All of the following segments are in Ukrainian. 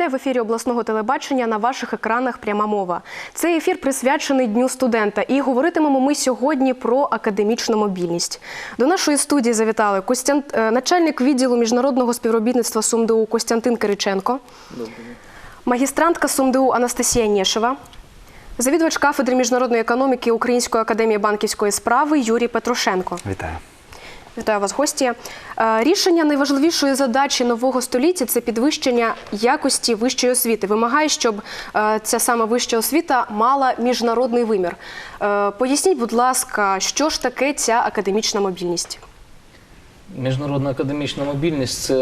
Вітаю в ефірі обласного телебачення на ваших екранах пряма мова. Цей ефір присвячений Дню студента. І говоритимемо ми сьогодні про академічну мобільність. До нашої студії завітали Костян... е, начальник відділу міжнародного співробітництва СумДУ Костянтин Кириченко, магістрантка СумДУ Анастасія Нєшева, завідувач кафедри міжнародної економіки Української академії банківської справи Юрій Петрушенко. Вітаю. Вітаю вас, гості. Е, Рішення найважливішої задачі нового століття це підвищення якості вищої освіти. Вимагає, щоб е, ця саме вища освіта мала міжнародний вимір. Е, Поясніть, будь ласка, що ж таке ця академічна мобільність? Міжнародна академічна мобільність це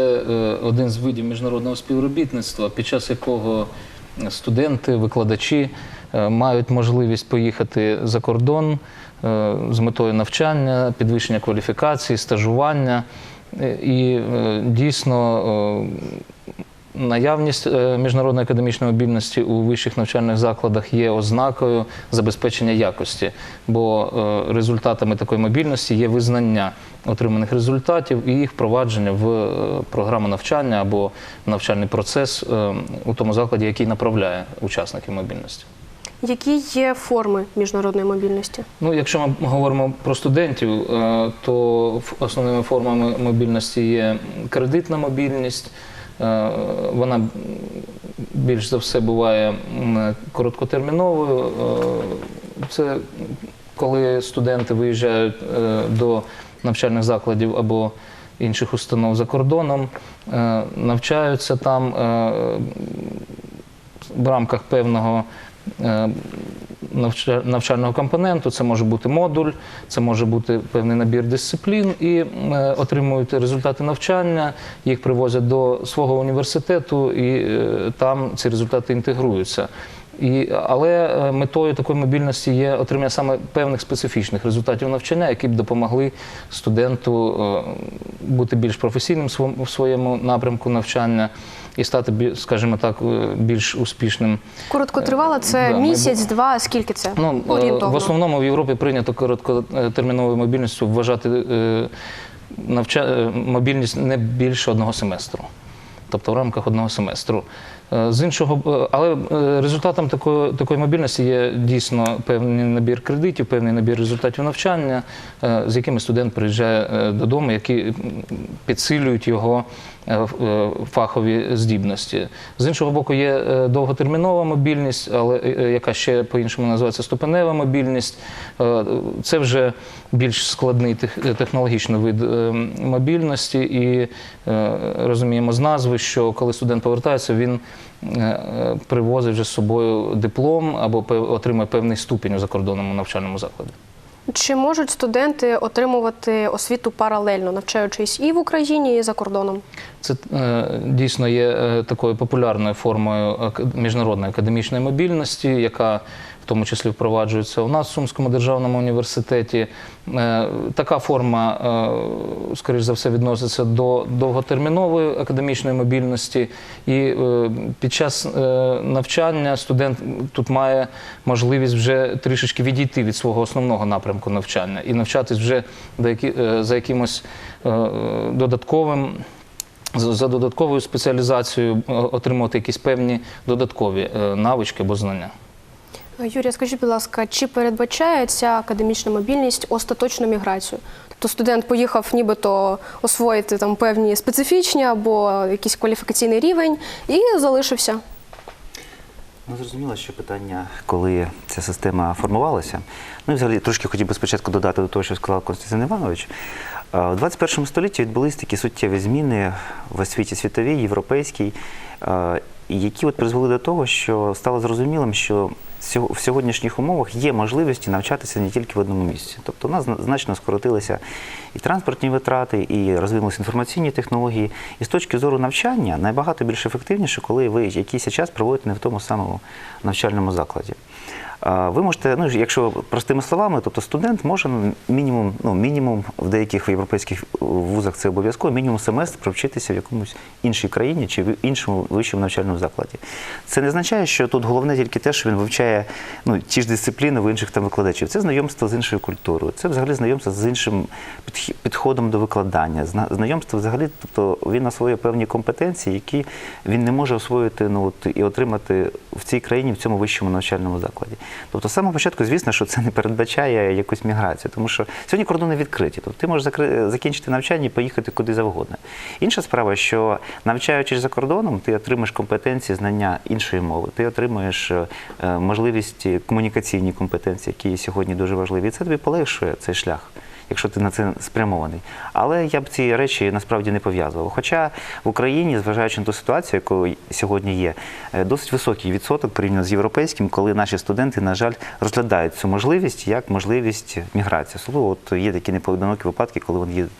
один з видів міжнародного співробітництва, під час якого студенти, викладачі мають можливість поїхати за кордон з метою навчання, підвищення кваліфікації, стажування. Е, І е, дійсно е, Наявність е, міжнародної академічної мобільності у вищих навчальних закладах є ознакою забезпечення якості, бо е, результатами такої мобільності є визнання отриманих результатів і їх впровадження в е, програму навчання або навчальний процес е, у тому закладі, який направляє учасників мобільності. Які є форми міжнародної мобільності? Ну, якщо ми говоримо про студентів, е, то основними формами мобільності є кредитна мобільність. Е, Вона більш за все буває короткотерміновою. Е, Це коли студенти виїжджають до навчальних закладів або інших установ за кордоном, навчаються там в рамках певного навчального компоненту. Це може бути модуль, це може бути певний набір дисциплін, і е, отримують результати навчання, їх привозять до свого університету, і е, там ці результати інтегруються. І, але е, метою такої мобільності є отримання саме певних специфічних результатів навчання, які б допомогли студенту е, бути більш професійним в своєму напрямку навчання і стати, скажімо так, е, більш успішним Короткотривала це Да, ми місяць, два. Скільки це? Ну, е, Орієнтовно. в основному в Європі прийнято короткотерміновою мобільністю вважати е, навча... е, мобільність не більше одного семестру. Тобто в рамках одного семестру. Е, З іншого, е, але е, результатом такої, такої мобільності є дійсно певний набір кредитів, певний набір результатів навчання, е, з якими студент приїжджає е, додому, які підсилюють його е, е, фахові здібності. З іншого боку, є е, довготермінова мобільність, але е, е, яка ще по-іншому називається ступенева мобільність. Е, Це вже більш складний тех- технологічний вид е, мобільності, і е, розуміємо з назви, що коли студент повертається, він е, е, привозить вже з собою диплом або отримує певний ступінь у закордонному навчальному закладі. Чи можуть студенти отримувати освіту паралельно, навчаючись і в Україні, і за кордоном? Це е, дійсно є е, такою популярною формою ак- міжнародної академічної мобільності, яка тому числі впроваджується у нас в Сумському державному університеті. Е, Така форма, е, скоріш за все, відноситься до довготермінової академічної мобільності, і е, під час навчання студент тут має можливість вже трішечки відійти від свого основного напрямку навчання і навчатись вже за якимось додатковим за додатковою спеціалізацією отримувати якісь певні додаткові навички або знання. Юрія, скажіть, будь ласка, чи передбачає ця академічна мобільність остаточну міграцію? Тобто студент поїхав нібито освоїти там певні специфічні або якийсь кваліфікаційний рівень і залишився. Ну, зрозуміло, що питання, коли ця система формувалася. Ну і взагалі трошки хотів би спочатку додати до того, що сказав Константин Іванович. У 21 столітті відбулись такі суттєві зміни в освіті світовій, європейській, які от призвели до того, що стало зрозумілим, що в сьогоднішніх умовах є можливості навчатися не тільки в одному місці. Тобто у нас значно скоротилися і транспортні витрати, і розвинулися інформаційні технології. І з точки зору навчання набагато більш ефективніше, коли ви якийсь час проводите не в тому самому навчальному закладі. Ви можете, ну якщо простими словами, тобто студент може ну, мінімум, ну мінімум в деяких європейських вузах це обов'язково, мінімум семестр провчитися в якомусь іншій країні чи в іншому вищому навчальному закладі. Це не означає, що тут головне тільки те, що він вивчає ну, ті ж дисципліни в інших там викладачів. Це знайомство з іншою культурою, це взагалі знайомство з іншим підходом до викладання, зна- знайомство взагалі, тобто він освоює певні компетенції, які він не може освоїти ну, от, і отримати в цій країні, в цьому вищому навчальному закладі. Тобто, з самого початку, звісно, що це не передбачає якусь міграцію, тому що сьогодні кордони відкриті. Тобто ти можеш закінчити навчання і поїхати куди завгодно. Інша справа, що навчаючись за кордоном, ти отримаєш компетенції, знання іншої мови, ти отримуєш е, е, комунікаційні компетенції, які сьогодні дуже важливі. І це тобі полегшує цей шлях якщо ти на це спрямований. Але я б ці речі насправді не пов'язував. Хоча в Україні, зважаючи на ту ситуацію, яку сьогодні є, е, досить високий відсоток порівняно з європейським, коли наші студенти, на жаль, розглядають цю можливість як можливість міграції. Особливо от є такі непоодинокі випадки, коли вони їдуть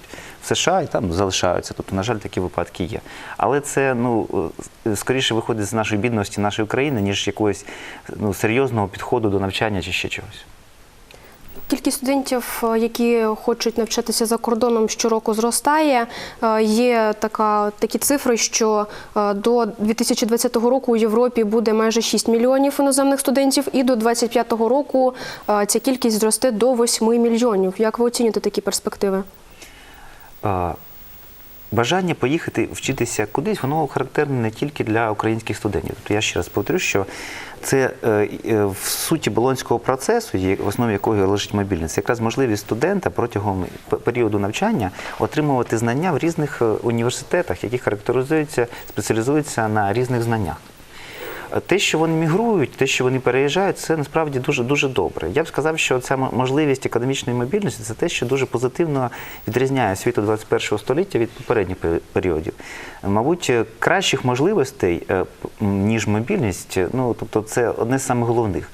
в США і там залишаються. Тобто, на жаль, такі випадки є. Але це ну е, скоріше виходить з нашої бідності нашої країни, ніж якогось ну, серйозного підходу до навчання чи ще чогось. Кількість студентів, е, які хочуть навчатися за кордоном, щороку зростає. Е, Є така, такі цифри, що е, до 2020 року у Європі буде майже 6 мільйонів іноземних студентів, і до 2025 року ця кількість зросте до 8 мільйонів. Як ви оцінюєте такі перспективи? Бажання поїхати вчитися кудись, воно характерне не тільки для українських студентів. Тобто я ще раз повторю, що це е, е, в суті болонського процесу, в основі якого лежить мобільність, якраз можливість студента протягом періоду навчання отримувати знання в різних е, університетах, які характеризуються, спеціалізуються на різних знаннях. Те, що вони мігрують, те, що вони переїжджають, це насправді дуже дуже добре. Я б сказав, що ця можливість економічної мобільності це те, що дуже позитивно відрізняє світу 21 століття від попередніх періодів. Мабуть, кращих можливостей, е, ніж мобільність, ну тобто, це одне з самих головних.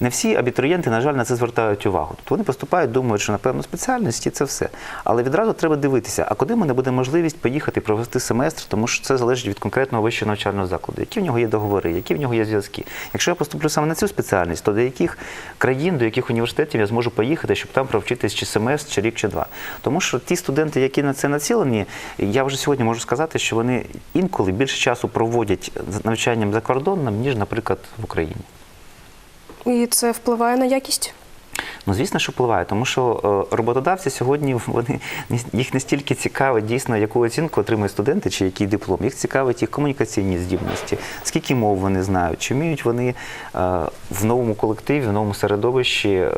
Не всі абітурієнти, на жаль, на це звертають увагу. Тобто вони поступають, думають, що напевно спеціальність і це все. Але відразу треба дивитися, а куди мене буде можливість поїхати провести семестр, тому що це залежить від конкретного вищого навчального закладу, які в нього є договори, які в нього є зв'язки. Якщо я поступлю саме на цю спеціальність, то до яких країн, до яких університетів я зможу поїхати, щоб там провчитись чи семестр, чи рік, чи два. Тому що ті студенти, які на це націлені, я вже сьогодні можу сказати, що вони інколи більше часу проводять навчанням за кордоном, ніж, наприклад, в Україні. І це впливає на якість? Ну, звісно, що впливає, тому що е, роботодавці сьогодні вони їх не стільки цікавить дійсно, яку оцінку отримують студенти чи який диплом. Їх цікавить їх комунікаційні здібності, скільки мов вони знають, чи вміють вони е, в новому колективі, в новому середовищі е,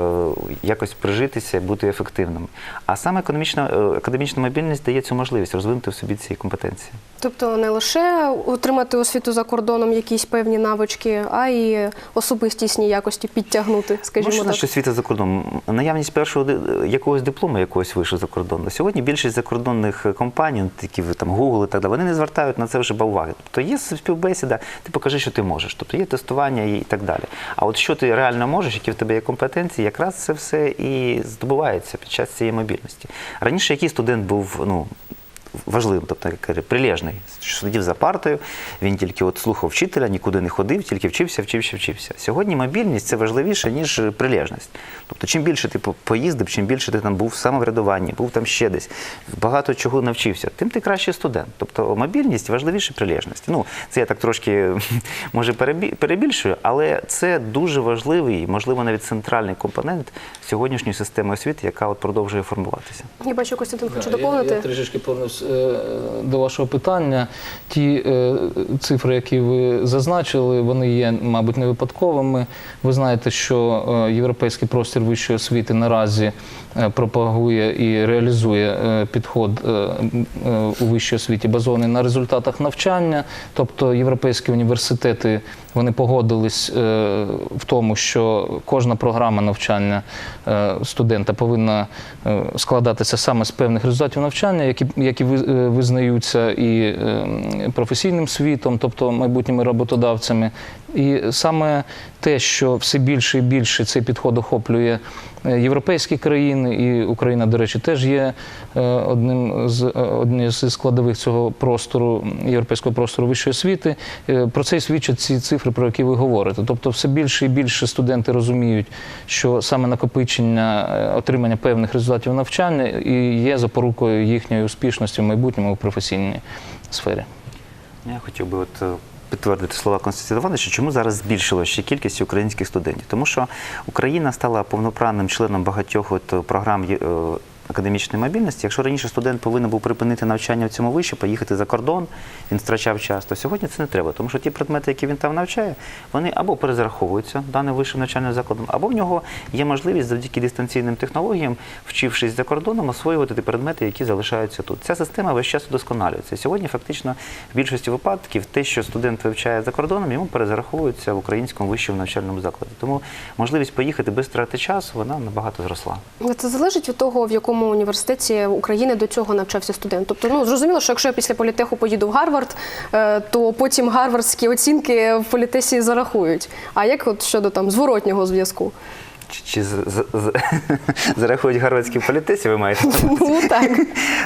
якось прижитися, бути ефективними. А саме економічна академічна мобільність дає цю можливість розвинути в собі ці компетенції. Тобто не лише отримати освіту за кордоном якісь певні навички, а й особистісні якості підтягнути, скажімо що так. значить освіта за кордоном? Наявність першого якогось диплому якогось вийшов за кордон. Сьогодні більшість закордонних компаній, ну, такі там Google і так далі, вони не звертають на це вже уваги. Тобто є співбесіда, ти покажи, що ти можеш. Тобто є тестування і так далі. А от що ти реально можеш, які в тебе є компетенції, якраз це все і здобувається під час цієї мобільності. Раніше який студент був, ну. Важливим, тобто прилежний, що сидів за партою, він тільки от слухав вчителя, нікуди не ходив, тільки вчився, вчився, вчився. Сьогодні мобільність це важливіше, ніж прилежність. Тобто, чим більше ти поїздив, чим більше ти там був в самоврядуванні, був там ще десь, багато чого навчився, тим ти кращий студент. Тобто мобільність важливіше прилежності. Ну, це я так трошки може перебі- перебільшую, але це дуже важливий, можливо, навіть центральний компонент сьогоднішньої системи освіти, яка от продовжує формуватися. Я бачу, Костянтин я- доповнити. Я, трішечки повернусь е, до вашого питання. Ті е, цифри, які ви зазначили, вони є, мабуть, не випадковими. Ви знаєте, що е, європейський простір вищої освіти наразі е, пропагує і реалізує е, підход е, е, у вищій освіті, базований на результатах навчання. Тобто європейські університети вони погодились е, в тому, що кожна програма навчання е, студента повинна е, складатися саме з певних результатів навчання, які, які ви- е, визнаються і е, професійним світом, тобто майбутніми роботодавцями, І саме те, що все більше і більше цей підход охоплює е, європейські країни, і Україна, до речі, теж є е, одним з е, однією з складових цього простору європейського простору вищої освіти. Е, Про це і свідчать ці цифри, про які ви говорите. Тобто, все більше і більше студенти розуміють, що саме накопичення е, отримання певних результатів навчання і є запорукою їхньої успішності в майбутньому у професійній сфері. Я хотів би от е, підтвердити слова Константина Івановича, чому зараз збільшилася ще кількість українських студентів. Тому що Україна стала повноправним членом багатьох от е, програм е, академічної мобільності. Якщо раніше студент повинен був припинити навчання в цьому виші, поїхати за кордон, він втрачав час, то сьогодні це не треба, тому що ті предмети, які він там навчає, вони або перезараховуються даним вищим навчальним закладом, або в нього є можливість завдяки дистанційним технологіям, вчившись за кордоном, освоювати ті предмети, які залишаються тут. Ця система весь час удосконалюється. Сьогодні фактично в більшості випадків те, що студент вивчає за кордоном, йому перезараховується в українському вищому навчальному закладі. Тому можливість поїхати без втрати часу вона набагато зросла. Це залежить від того, в якому університеті України до цього навчався студент. Тобто, ну зрозуміло, що якщо я після політеху поїду в Гарвард, е, то потім гарвардські оцінки в політесі зарахують. А як от щодо там зворотнього зв'язку? Чи, чи з, з, з, зарахують гарвардські політесі, ви маєте? Ну так.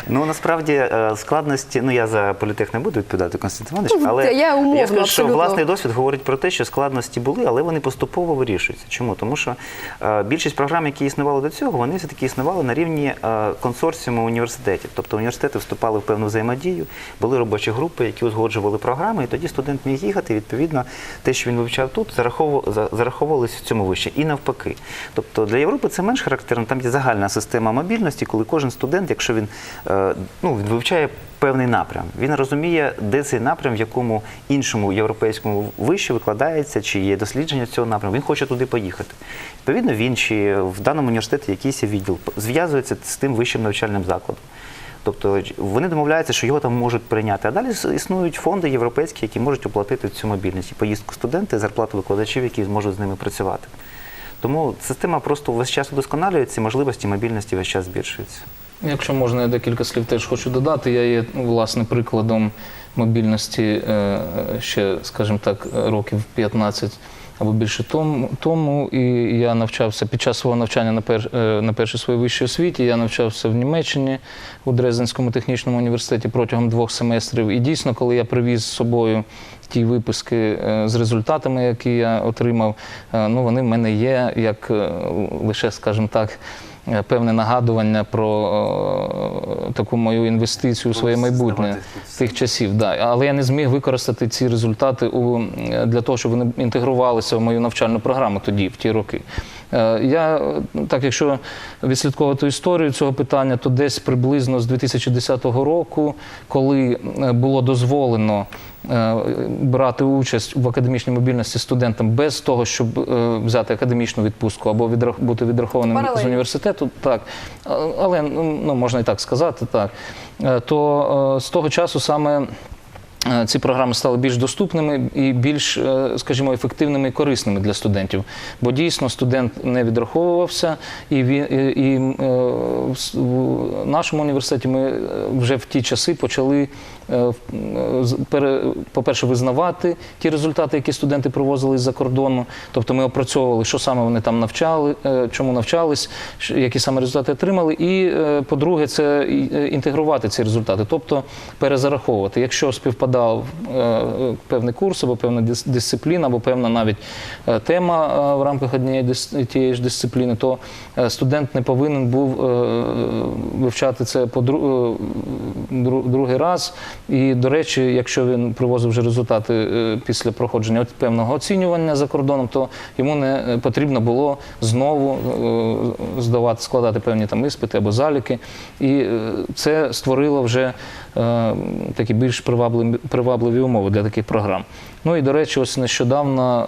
Ну насправді е, складності, ну я за політех не буду відповідати Константин Іванович, Ну, але я умовно, скажу, що абсолютно. власний досвід говорить про те, що складності були, але вони поступово вирішуються. Чому? Тому що е, більшість програм, які існували до цього, вони все-таки існували на рівні е, консорціуму університетів. Тобто університети вступали в певну взаємодію, були робочі групи, які узгоджували програми, і тоді студент міг їхати. і, Відповідно, те, що він вивчав тут, зараховував- за- в цьому вище. І навпаки. Тобто для Європи це менш характерно. Там є загальна система мобільності, коли кожен студент, якщо він е, ну, він вивчає певний напрям, він розуміє, де цей напрям, в якому іншому європейському виші викладається, чи є дослідження цього напряму. Він хоче туди поїхати. Відповідно, він чи в даному університеті якийсь відділ зв'язується з тим вищим навчальним закладом. Тобто вони домовляються, що його там можуть прийняти. А далі існують фонди європейські, які можуть оплатити цю мобільність і поїздку студента, і зарплату викладачів, які зможуть з ними працювати. Тому система просто весь час удосконалюється, можливості мобільності весь час збільшуються. Якщо можна, я декілька слів теж хочу додати. Я є власне прикладом мобільності е, ще, скажімо так, років 15 або більше тому. І я навчався під час свого навчання на, пер, е, на першій своїй вищій освіті. Я навчався в Німеччині у Дрезденському технічному університеті протягом двох семестрів. І дійсно, коли я привіз з собою ті виписки е, з результатами, які я отримав, ну вони в мене є як лише, скажімо так. Е, Певне нагадування про е, таку мою інвестицію у своє майбутнє тих часів. Да. Але я не зміг використати ці результати у, для того, щоб вони інтегрувалися в мою навчальну програму тоді, в ті роки. Е, Я, е, так якщо відслідковувати історію цього питання, то десь приблизно з 2010 року, коли було дозволено брати участь в академічній мобільності студентам без того, щоб е, взяти академічну відпустку або відрах- бути відрахованим з університету, так, але ну, ну, можна і так сказати, так, Е, то е, з того часу саме. е, Ці програми стали більш доступними і більш, е, скажімо, ефективними і корисними для студентів. Бо дійсно студент не відраховувався, і, він, і, е, в нашому університеті ми е, вже в ті часи почали, е, в- е, по-перше, визнавати ті результати, які студенти привозили з-за кордону. Тобто ми опрацьовували, що саме вони там навчали, е, чому навчались, які саме результати отримали. І, е, по-друге, це е, інтегрувати ці результати, тобто перезараховувати. Якщо співпадав е, е, певний курс або певна дис- дисципліна, або певна навіть е, тема е, в рамках однієї тієї ж дисципліни, то е, студент не повинен був е, вивчати це по дру- е, дру- другий раз. І, до речі, якщо він привозив вже результати е, після проходження певного оцінювання за кордоном, то йому не е, потрібно було знову е, здавати, складати певні там іспити або заліки. І це створило вже такі більш привабливі, привабливі умови для таких програм. Ну і до речі, ось нещодавно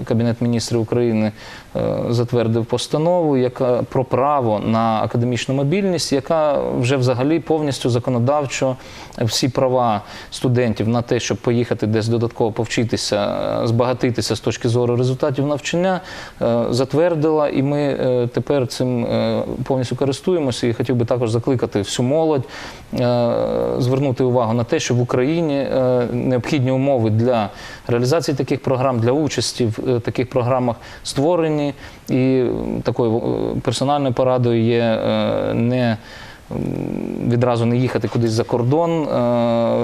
е, Кабінет міністрів України е, затвердив постанову, яка про право на академічну мобільність, яка вже взагалі повністю законодавчо всі права студентів на те, щоб поїхати десь додатково повчитися, е, збагатитися з точки зору результатів навчання, е, затвердила, і ми е, тепер цим е, повністю користуємося. І хотів би також закликати всю молодь е, е, звернути увагу на те, що в Україні е, необхідні умови для реалізації таких програм, для участі в е, таких програмах створені. І такою е, персональною порадою є не відразу не їхати кудись за кордон, е,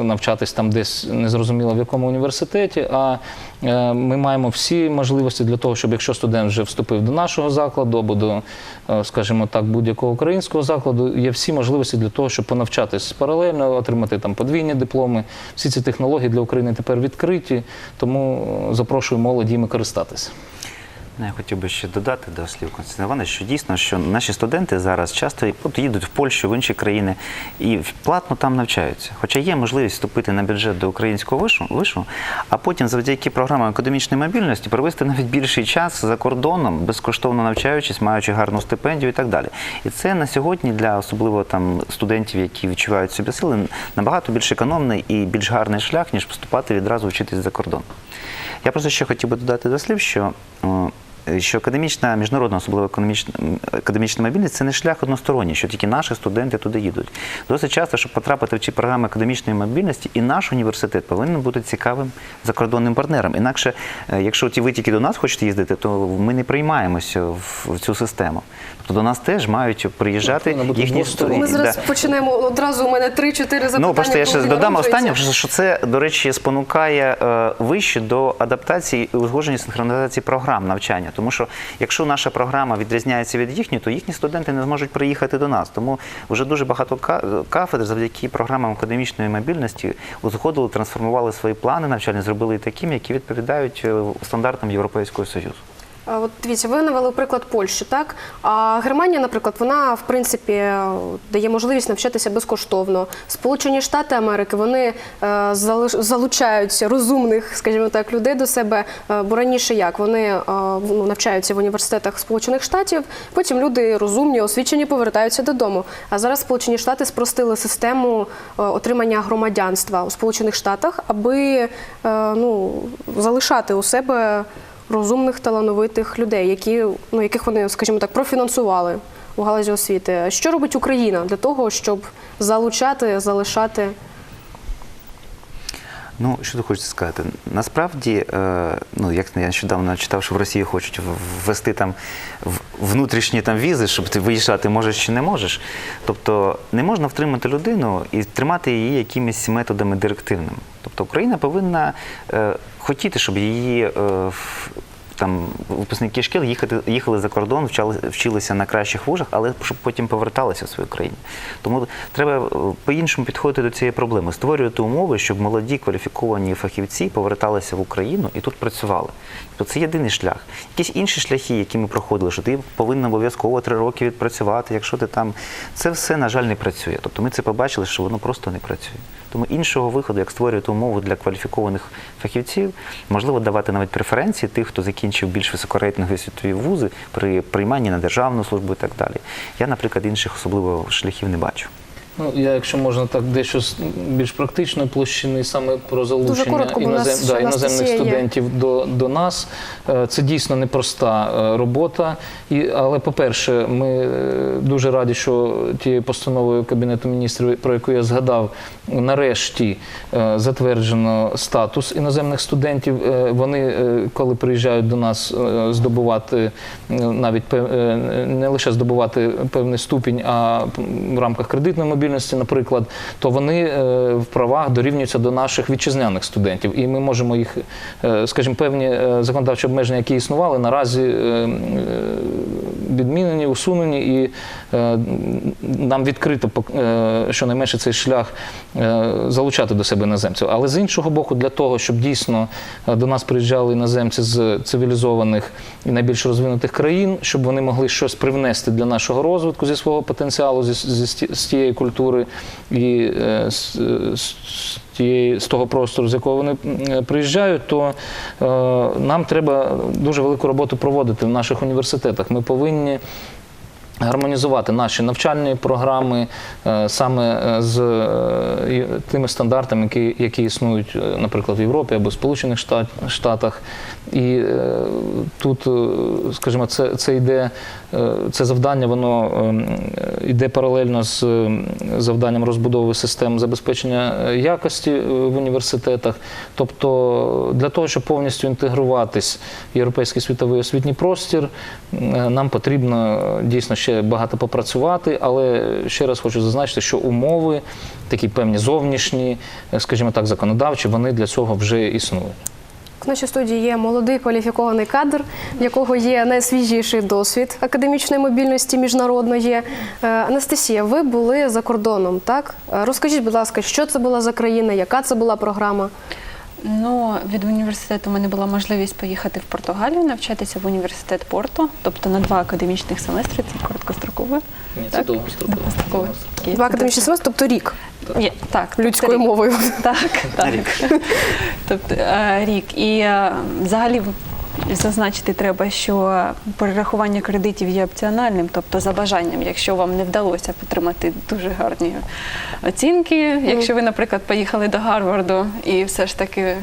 навчатись там десь незрозуміло в якому університеті. А е, ми маємо всі можливості для того, щоб якщо студент вже вступив до нашого закладу або до, е, скажімо так, будь-якого українського закладу, є всі можливості для того, щоб понавчатись паралельно, отримати там подвійні дипломи. Всі ці технології для України тепер відкриті, тому запрошую молоді ними користатися. Ну, Я хотів би ще додати до слів Константина Івановича, що дійсно, що наші студенти зараз часто от їдуть в Польщу, в інші країни і платно там навчаються. Хоча є можливість вступити на бюджет до українського вишу, вишу а потім завдяки програмам академічної мобільності провести навіть більший час за кордоном, безкоштовно навчаючись, маючи гарну стипендію і так далі. І це на сьогодні для особливо там студентів, які відчувають собі сили, набагато більш економний і більш гарний шлях, ніж вступати відразу вчитись за кордон. Я просто ще хотів би додати до слів, що, е, що академічна, міжнародна, особливо академічна, академічна мобільність це не шлях односторонній, що тільки наші студенти туди їдуть. Досить часто, щоб потрапити в ці програми академічної мобільності, і наш університет повинен бути цікавим закордонним партнером. Інакше, е, якщо ті ви тільки до нас хочете їздити, то ми не приймаємося в цю систему. Тобто до нас теж мають приїжджати їхні двостороння. Ми зараз починаємо одразу. У мене три-чотири запитання. Ну, просто я ще додам останнє, що- це, до речі, спонукає е, вище до адаптації і узгодження синхронізації програм навчання. Тому що якщо наша програма відрізняється від їхньої, то їхні студенти не зможуть приїхати до нас. Тому вже дуже багато кафедр завдяки програмам академічної мобільності узгодили, трансформували свої плани навчання, зробили такими, які відповідають е, стандартам Європейського Союзу. От дивіться, ви навели приклад Польщі, так? А Германія, наприклад, вона в принципі дає можливість навчатися безкоштовно. Сполучені Штати Америки вони е, залучають розумних, скажімо так, людей до себе. Е, бо раніше як вони е, ну, навчаються в університетах Сполучених Штатів, потім люди розумні, освічені повертаються додому. А зараз Сполучені Штати спростили систему е, отримання громадянства у Сполучених Штатах, аби е, ну, залишати у себе розумних талановитих людей, які, ну, яких вони, скажімо так, профінансували у галузі освіти. Що робить Україна для того, щоб залучати, залишати? Ну, що ти хочеться сказати? Насправді, е, ну як я нещодавно читав, що в Росії хочуть ввести там внутрішні там візи, щоб ти виїжджати можеш чи не можеш. Тобто не можна втримати людину і тримати її якимись методами директивними. Тобто Україна повинна е, хотіти, щоб її. Там випускники шкіл їхати, їхали за кордон, вчали, вчилися на кращих вужах, але щоб потім поверталися в свою країну. Тому треба е, по-іншому підходити до цієї проблеми, створювати умови, щоб молоді кваліфіковані фахівці поверталися в Україну і тут працювали. Тобто це єдиний шлях. Якісь інші шляхи, які ми проходили, що ти повинен обов'язково три роки відпрацювати, якщо ти там. Це все, на жаль, не працює. Тобто ми це побачили, що воно просто не працює. Тому іншого виходу, як створювати умови для кваліфікованих фахівців, можливо, давати навіть преференції тих, хто закінчив більш високорейтингові світові вузи при прийманні на державну службу і так далі. Я, наприклад, інших особливо шляхів не бачу. Ну, я, якщо можна так, дещо з більш практичної площини, саме про залучення коротко, бо нас да, іноземних є. студентів до, до нас. Е, Це дійсно непроста е, робота. І, але, по-перше, ми е, дуже раді, що тією постановою Кабінету міністрів, про яку я згадав, нарешті затверджено статус іноземних студентів. Вони, коли приїжджають до нас здобувати навіть не лише здобувати певний ступінь, а в рамках кредитної мобільності, наприклад, то вони е, в правах дорівнюються до наших вітчизняних студентів. І ми можемо їх, е, скажімо, певні е, законодавчі обмеження, які існували, наразі відмінені, усунені, і нам відкрито щонайменше цей шлях залучати до себе іноземців. Але з іншого боку, для того, щоб дійсно до нас приїжджали іноземці з цивілізованих і найбільш розвинутих країн, щоб вони могли щось привнести для нашого розвитку зі свого потенціалу, зі, зі, з тієї культури і е, з, з, з того простору, з якого вони приїжджають, то е, нам треба дуже велику роботу проводити в наших університетах. Ми повинні Гармонізувати наші навчальні програми е, саме е, з е, тими стандартами, які, які існують, е, наприклад, в Європі або в Сполучених Штатах. І е, тут, е, скажімо, це, це йде е, це завдання, воно ем, йде паралельно з е, завданням розбудови систем забезпечення якості в університетах. Тобто, для того, щоб повністю інтегруватись в європейський світовий освітній простір, нам потрібно дійсно ще багато попрацювати, але ще раз хочу зазначити, що умови, такі певні зовнішні, скажімо так, законодавчі, вони для цього вже існують. В нашій студії є молодий кваліфікований кадр, в якого є найсвіжіший досвід академічної мобільності міжнародної. Е, Анастасія, ви були за кордоном, так? Е, Розкажіть, будь ласка, що це була за країна, яка це була програма? Ну, від університету у мене була можливість поїхати в Португалію, навчатися в університет Порту, тобто на два академічних семестри, це короткострокове. Ні, це довгостроково. Довгострокове. Два академічні семестри, тобто рік Є, так, людською рік. мовою. Так, так. Тобто е, рік. І е, взагалі зазначити треба, що перерахування кредитів є опціональним, тобто за бажанням, якщо вам не вдалося отримати дуже гарні оцінки, якщо ви, наприклад, поїхали до Гарварду і все ж таки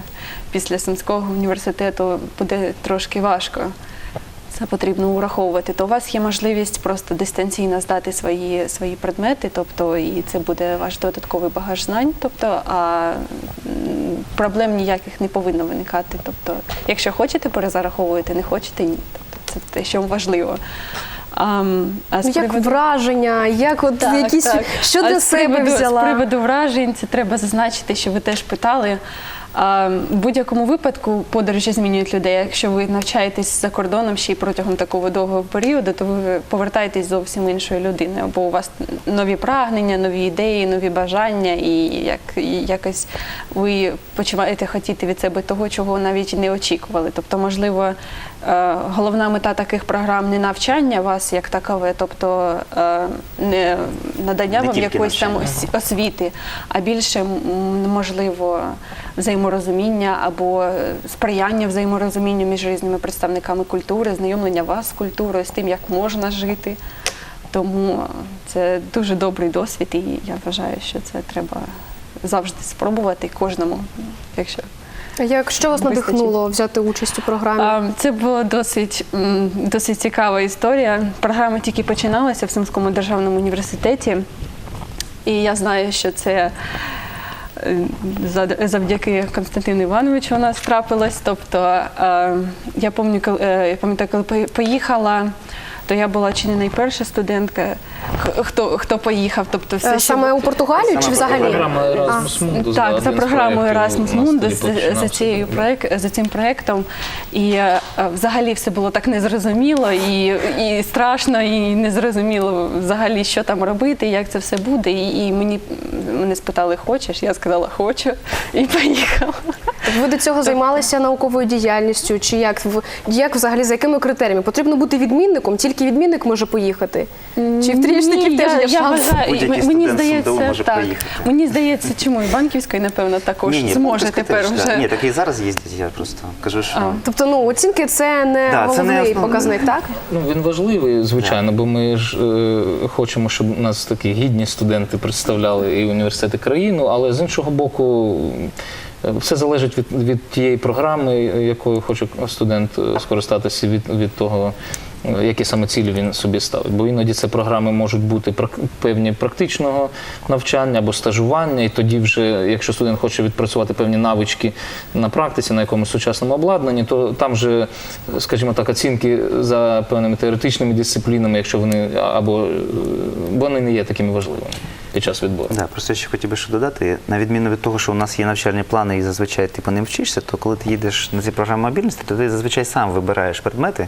після Сумського університету буде трошки важко. Це потрібно ураховувати. То у вас є можливість просто дистанційно здати свої, свої предмети, тобто і це буде ваш додатковий багаж знань. Тобто, а проблем ніяких не повинно виникати. Тобто, якщо хочете, перезараховуєте, не хочете ні. Тобто це те, що важливо. А, а з Ну, як приводу- враження, як от так, якісь так. що А для з себе приводу, взяла? З приводу вражень, це треба зазначити, що ви теж питали. В будь-якому випадку подорожі змінюють людей. Якщо ви навчаєтесь за кордоном ще й протягом такого довгого періоду, то ви повертаєтесь зовсім іншою людиною, бо у вас нові прагнення, нові ідеї, нові бажання, і як якось ви почуваєте хотіти від себе того, чого навіть не очікували. Тобто, можливо, головна мета таких програм не навчання вас як такове, тобто е, не надання Не вам якоїсь там навчання. ос- освіти, а більше можливо взаєморозуміння або е, сприяння взаєморозумінню між різними представниками культури, знайомлення вас з культурою, з тим, як можна жити. Тому це дуже добрий досвід, і я вважаю, що це треба завжди спробувати кожному, якщо А Як що вас Вистачить. надихнуло взяти участь у програмі? Це була досить, досить цікава історія. Програма тільки починалася в Сумському державному університеті, і я знаю, що це е, завдяки Константину Івановичу у нас трапилось. Тобто е, я пам'ятаю, коли, е, я пам'ятаю, коли пої- поїхала. То я була чи не найперша студентка, хто, хто поїхав. Тобто все, Е, що Саме у Португалію Саме чи взагалі? Програма Erasmus Mundus. так, да, за програмою Erasmus Mundus за, цією проект, за цим проектом. І е, взагалі все було так незрозуміло, і, і страшно, і незрозуміло взагалі, що там робити, як це все буде. І, і мені мене спитали, хочеш? Я сказала, хочу, і поїхала. Ви до цього займалися науковою діяльністю, чи як В- як взагалі за якими критеріями? Потрібно бути відмінником, тільки відмінник може поїхати. Чи в трієчників Ні, теж є я шанс? мені здається, так. Мені здається, чому і банківської, напевно, також Ні, ні, зможе тепер теж, вже. Ні, так і зараз їздять, я просто кажу, що... А. Тобто, ну оцінки це не Да, це не головний показник, так? Ну, він важливий, звичайно, бо ми ж е, хочемо, щоб у нас такі гідні студенти представляли і університети країну, але з іншого боку, все залежить від, від тієї програми, якою хоче студент е, скористатися від, від того. е, Які саме цілі він собі ставить? Бо іноді це програми можуть бути певні практичного навчання або стажування, і тоді, вже, якщо студент хоче відпрацювати певні навички на практиці, на якомусь сучасному обладнанні, то там же, скажімо так, оцінки за певними теоретичними дисциплінами, якщо вони або е, вони не є такими важливими під час відбору. Да, просто я ще хотів би що додати. На відміну від того, що у нас є навчальні плани і зазвичай ти по ним вчишся, то коли ти їдеш на ці програми мобільності, то ти зазвичай сам вибираєш предмети,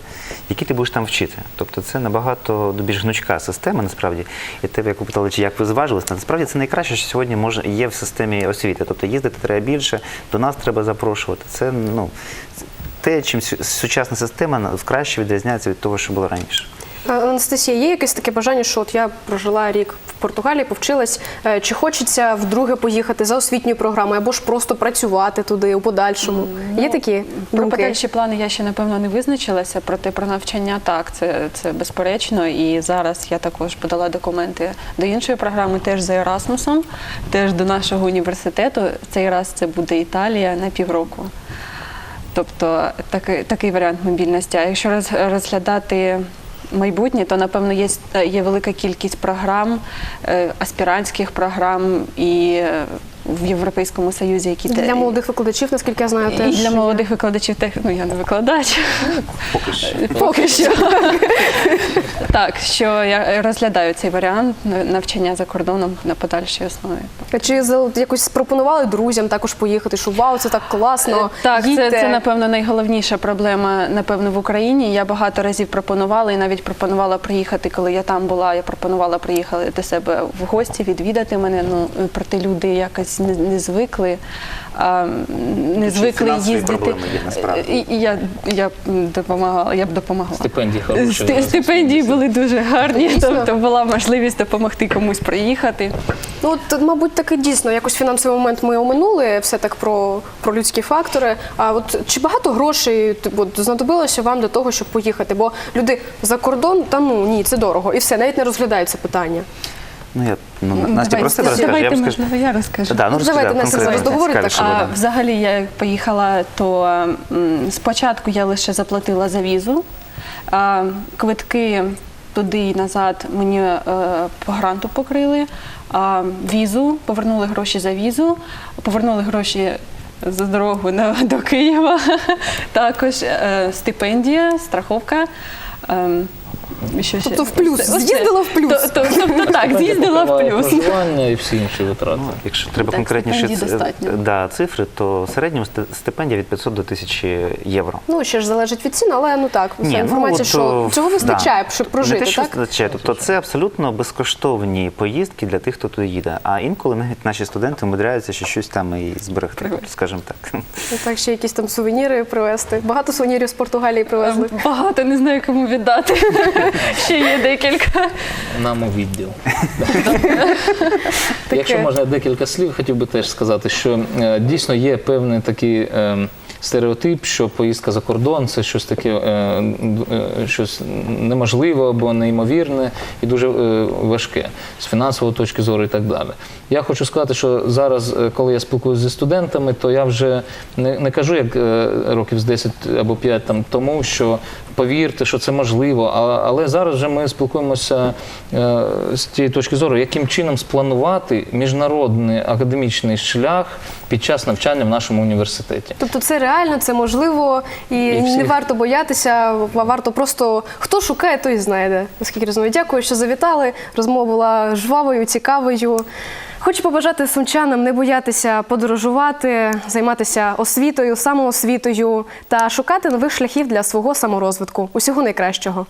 які ти будеш там вчити. Тобто це набагато більш гнучка система, насправді. І тебе, як питали, чи як ви зважилися, насправді це найкраще, що сьогодні може є в системі освіти. Тобто їздити треба більше, до нас треба запрошувати. Це ну те, чим сучасна система краще відрізняється від того, що було раніше. Е, Анастасія, є якесь таке бажання, що от я прожила рік в Португалії, повчилась. е, Чи хочеться вдруге поїхати за освітньою програмою або ж просто працювати туди у подальшому? Є такі Про думки? подальші плани я ще напевно не визначилася. Проте про навчання так, це, це безперечно. І зараз я також подала документи до іншої програми, теж за Ерасмусом, теж до нашого університету. Цей раз це буде Італія на півроку. Тобто такий, такий варіант мобільності. А якщо розглядати майбутнє, то напевно є, є велика кількість програм, е, аспірантських програм і е, в Європейському Союзі, які те- Для молодих викладачів, наскільки я знаю, теж для молодих викладачів тех... ну я не викладач. Поки що. Поки що. так, що я розглядаю цей варіант навчання за кордоном на подальшій основі. Чи якось спропонували друзям також поїхати, що вау, це так класно. Так, це, це напевно найголовніша проблема, напевно, в Україні. Я багато разів пропонувала і навіть пропонувала приїхати, коли я там була. Я пропонувала приїхати до себе в гості, відвідати мене. Ну проте люди якось не, не звикли. А, не звикли їздити. є, насправді. І, і я, я б допомагала, я б допомогла. Стипендії хороші. Сти- Стипендії були дуже гарні, тобто була можливість допомогти комусь приїхати. Ну, от, мабуть, таки дійсно якось фінансовий момент ми оминули, все так про, про людські фактори. А от чи багато грошей типу, от, знадобилося вам для того, щоб поїхати? Бо люди за кордон, та ну ні, це дорого, і все, навіть не розглядають це питання. Ну, я, ну, Настя Давай, про себе розкаже, давайте, я можливо, я розкажу. Да, ну, розкажи, Давайте, Настя, зараз договорите, так. А, взагалі я як поїхала, то м, спочатку я лише заплатила за візу. А, квитки туди і назад мені е, по гранту покрили. А, візу, повернули гроші за візу, повернули гроші за дорогу на, до Києва. Також е, стипендія, страховка. Ем, що ще? Тобто в плюс, з'їздила в плюс. То- то- Тобто так, з'їздила в плюс. Проживання і всі інші витрати. Ну, якщо треба Так, конкретніші стипендій ц- достатньо. да, цифри, то в середньому сти- стипендія від 500 до 1000 євро. Ну, ще ж залежить від цін, але ну так, вся ну, інформація, от, що о, цього вистачає, щоб прожити, Не те, що так? вистачає, тобто це абсолютно безкоштовні поїздки для тих, хто туди їде. А інколи навіть наші студенти умудряються ще щось там і зберегти, тобто, скажімо так. Ну, Так, ще якісь там сувеніри привезти. Багато сувенірів з Португалії привезли. Ем, Багато не знаю, кому віддати. Ще є декілька. Нам у відділ. Якщо можна декілька слів, хотів би теж сказати, що е, дійсно є певний такий е, стереотип, що поїздка за кордон це щось таке, е, е, щось неможливе або неймовірне і дуже е, важке з фінансової точки зору і так далі. Я хочу сказати, що зараз, коли я спілкуюся зі студентами, то я вже не, не кажу, як років з 10 або 5 там тому, що повірте, що це можливо. А, але зараз вже ми спілкуємося з тієї точки зору, яким чином спланувати міжнародний академічний шлях під час навчання в нашому університеті. Тобто це реально, це можливо, і, І всі- не варто боятися, а варто просто хто шукає, той знайде. Наскільки розумію. Дякую, що завітали. Розмова була жвавою, цікавою. Хочу побажати сумчанам не боятися подорожувати, займатися освітою, самоосвітою та шукати нових шляхів для свого саморозвитку. Усього найкращого.